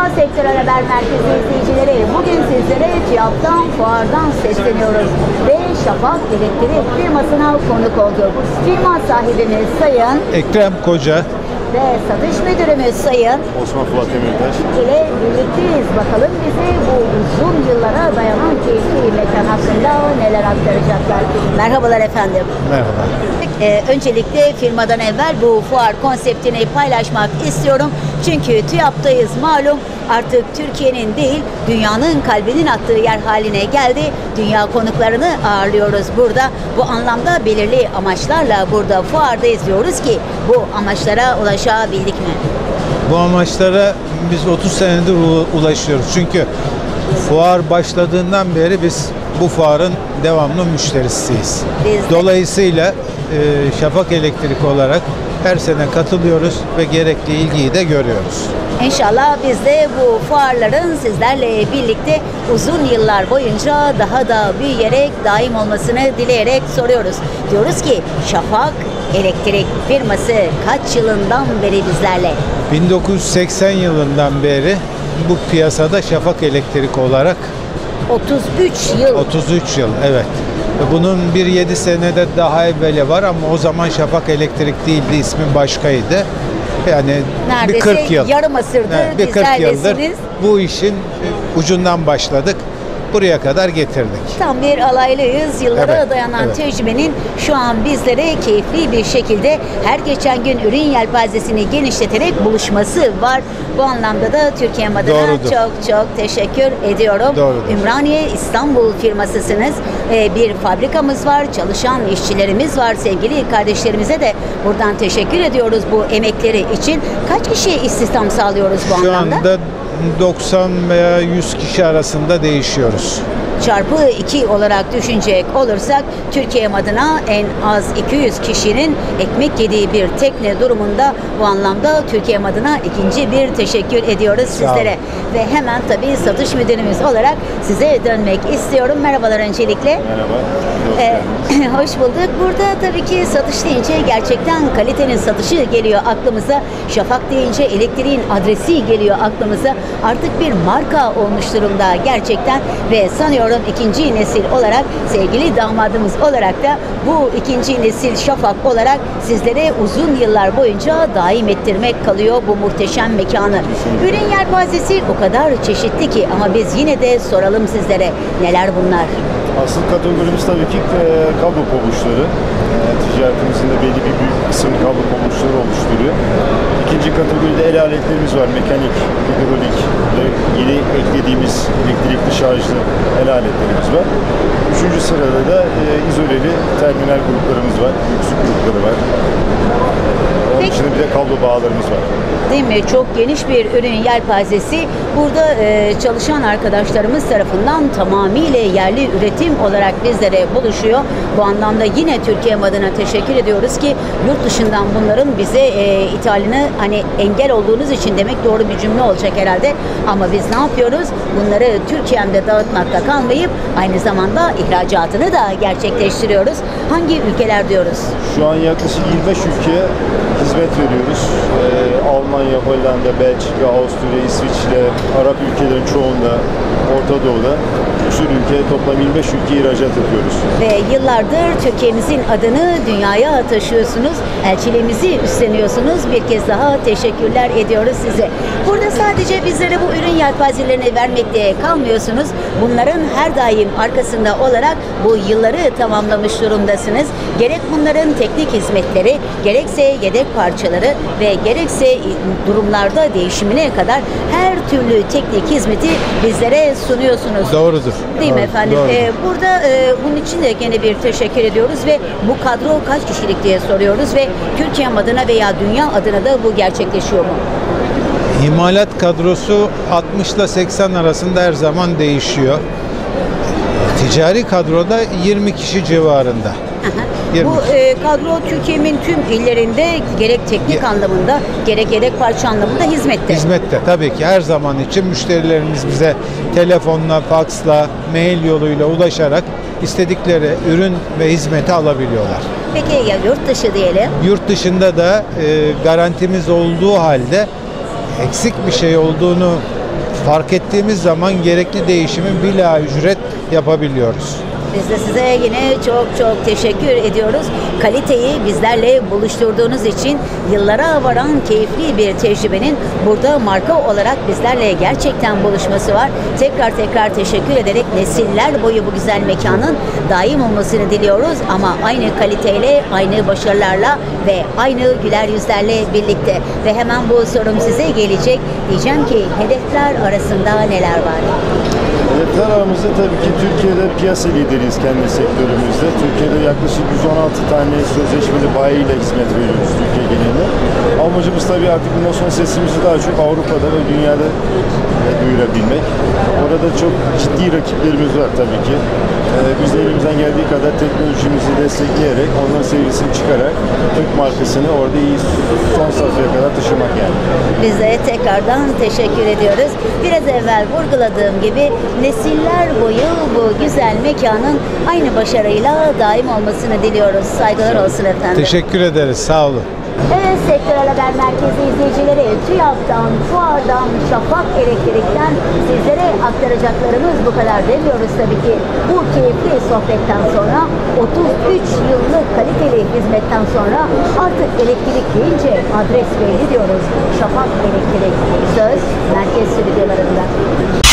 Merhaba Sektörel Haber Merkezi izleyicileri. Bugün sizlere TÜYAP'tan, fuardan sesleniyoruz. Ve Şafak Elektrik firmasına konuk olduk. Firma sahibimiz Sayın Ekrem Koca, ve satış müdürümüz Sayın Osman Fuat Demirtaş. ile birlikteyiz. Bakalım bize bu uzun yıllara dayanan keyifli mekan hakkında neler aktaracaklar. Merhabalar efendim. merhaba. Ee, öncelikle firmadan evvel bu fuar konseptini paylaşmak istiyorum. Çünkü TÜYAP'tayız malum artık Türkiye'nin değil dünyanın kalbinin attığı yer haline geldi. Dünya konuklarını ağırlıyoruz burada. Bu anlamda belirli amaçlarla burada fuardayız diyoruz ki bu amaçlara ulaşabildik mi? Bu amaçlara biz 30 senedir ulaşıyoruz. Çünkü fuar başladığından beri biz bu fuarın devamlı müşterisiyiz. Biz Dolayısıyla e, Şafak Elektrik olarak her sene katılıyoruz ve gerekli ilgiyi de görüyoruz. İnşallah biz de bu fuarların sizlerle birlikte uzun yıllar boyunca daha da büyüyerek daim olmasını dileyerek soruyoruz. Diyoruz ki Şafak Elektrik firması kaç yılından beri bizlerle? 1980 yılından beri bu piyasada Şafak Elektrik olarak 33 yıl. 33 yıl evet. Bunun bir 7 senede daha evveli var ama o zaman Şafak Elektrik değildi, ismi başkaydı. Yani Neredeyse bir 40 yıl. yarım asırdır Evet, bir 40 yıldır bu işin ucundan başladık. Buraya kadar getirdik. Tam bir alaylıyız. Yıllara Evet, dayanan evet. tecrübenin şu an bizlere keyifli bir şekilde her geçen gün ürün yelpazesini genişleterek buluşması var. Bu anlamda da Türkiye adına Doğrudur. çok çok teşekkür ediyorum. Doğrudur. Ümraniye İstanbul firmasısınız. Ee, bir fabrikamız var, çalışan işçilerimiz var. Sevgili kardeşlerimize de buradan teşekkür ediyoruz bu emekleri için. Kaç kişiye istihdam sağlıyoruz bu Şu anlamda? anda 90 veya 100 kişi arasında değişiyoruz. Çarpı 2 olarak düşünecek olursak Türkiye adına en az 200 kişinin ekmek yediği bir tekne durumunda bu anlamda Türkiye adına ikinci bir teşekkür ediyoruz sizlere. Ve hemen tabii satış müdürümüz olarak size dönmek istiyorum. Merhabalar öncelikle. Merhaba. Ee, hoş bulduk. Burada tabii ki satış deyince gerçekten kalitenin satışı geliyor aklımıza. Şafak deyince elektriğin adresi geliyor aklımıza. Artık bir marka olmuş durumda gerçekten ve sanıyorum ikinci nesil olarak sevgili damadımız olarak da bu ikinci nesil Şafak olarak sizlere uzun yıllar boyunca daim ettirmek kalıyor bu muhteşem mekanı. Ürün yelpazesi o kadar çeşitli ki ama biz yine de soralım sizlere neler bunlar? Asıl kategorimiz tabii ki e, kablo pabuçları. E, ticaretimizin de belli bir büyük kısmı kablo pabuçları oluşturuyor. İkinci kategoride el aletlerimiz var. Mekanik, hidrolik ve yeni eklediğimiz elektrikli şarjlı el aletlerimiz var. Üçüncü sırada da e, izoleli terminal gruplarımız var. Yüksük grupları var. Onun Peki. dışında bir de kablo bağlarımız var. Değil mi? Çok geniş bir ürün yelpazesi. Burada e, çalışan arkadaşlarımız tarafından tamamıyla yerli üretim olarak bizlere buluşuyor. Bu anlamda yine Türkiye adına teşekkür ediyoruz ki yurt dışından bunların bize e, ithalini hani engel olduğunuz için demek doğru bir cümle olacak herhalde. Ama biz ne yapıyoruz? Bunları Türkiye'mde dağıtmakta kalmayıp aynı zamanda ihracatını da gerçekleştiriyoruz. Hangi ülkeler diyoruz? Şu an yaklaşık 25 ülkeye hizmet veriyoruz. Ee, Almanya, Hollanda, Belçika, Avusturya, İsviçre, Arap ülkelerin çoğunda, Orta Doğu'da bir sürü ülkeye toplam 25 ülkeye ihracat yapıyoruz. Ve yıllardır Türkiye'mizin adını dünyaya taşıyorsunuz. Elçiliğimizi üstleniyorsunuz. Bir kez daha teşekkürler ediyoruz size. Burada sadece bizlere bu ürün yelpazelerini vermekle kalmıyorsunuz. Bunların her daim arkasında olarak bu yılları tamamlamış durumdasınız. Gerek bunların teknik hizmetleri, gerekse yedek parçaları ve gerekse durumlarda değişimine kadar her türlü teknik hizmeti bizlere sunuyorsunuz. Doğrudur. Değil mi Doğru, efendim? doğrudur. Ee, burada e, bunun için de gene bir teşekkür ediyoruz ve bu kadro kaç kişilik diye soruyoruz ve Türkiye adına veya dünya adına da bu gerçekleşiyor mu? İmalat kadrosu 60 ile 80 arasında her zaman değişiyor. Ticari kadroda 20 kişi civarında. Bu e, kadro Türkiye'nin tüm illerinde gerek teknik Ye- anlamında gerek yedek parça anlamında hizmette. Hizmette tabii ki her zaman için müşterilerimiz bize telefonla, faksla, mail yoluyla ulaşarak istedikleri ürün ve hizmeti alabiliyorlar. Peki ya yurt dışı diyelim? Yurt dışında da e, garantimiz olduğu halde eksik bir şey olduğunu fark ettiğimiz zaman gerekli değişimi bila ücret yapabiliyoruz. Biz de size yine çok çok teşekkür ediyoruz. Kaliteyi bizlerle buluşturduğunuz için yıllara varan keyifli bir tecrübenin burada marka olarak bizlerle gerçekten buluşması var. Tekrar tekrar teşekkür ederek nesiller boyu bu güzel mekanın daim olmasını diliyoruz ama aynı kaliteyle, aynı başarılarla ve aynı güler yüzlerle birlikte. Ve hemen bu sorum size gelecek. Diyeceğim ki hedefler arasında neler var? Hedefler aramızda tabii ki Türkiye'de piyasa lideriyiz kendi sektörümüzde. Türkiye'de yaklaşık 116 tane sözleşmeli bayiyle hizmet veriyoruz Türkiye genelinde. Amacımız tabii artık bundan sonra sesimizi daha çok Avrupa'da ve dünyada duyurabilmek. Orada çok ciddi rakiplerimiz var tabii ki. E, Biz de elimizden geldiği kadar teknolojimizi destekleyerek, onların seviyesini çıkarak Türk markasını orada iyi son safhaya kadar taşımak yani. Biz de tekrardan teşekkür ediyoruz. Biraz evvel vurguladığım gibi nesiller boyu bu güzel mekanın aynı başarıyla daim olmasını diliyoruz. Saygılar olsun efendim. Teşekkür ederiz. Sağ olun. Evet Sektörel Haber Merkezi izleyicileri TÜYAP'tan, Fuar'dan, Şafak Elektrik'ten sizlere aktaracaklarımız bu kadar demiyoruz tabii ki. Bu keyifli sohbetten sonra 33 yıllık kaliteli hizmetten sonra artık elektrik deyince adres belli diyoruz. Şafak Elektrik söz merkez stüdyolarında.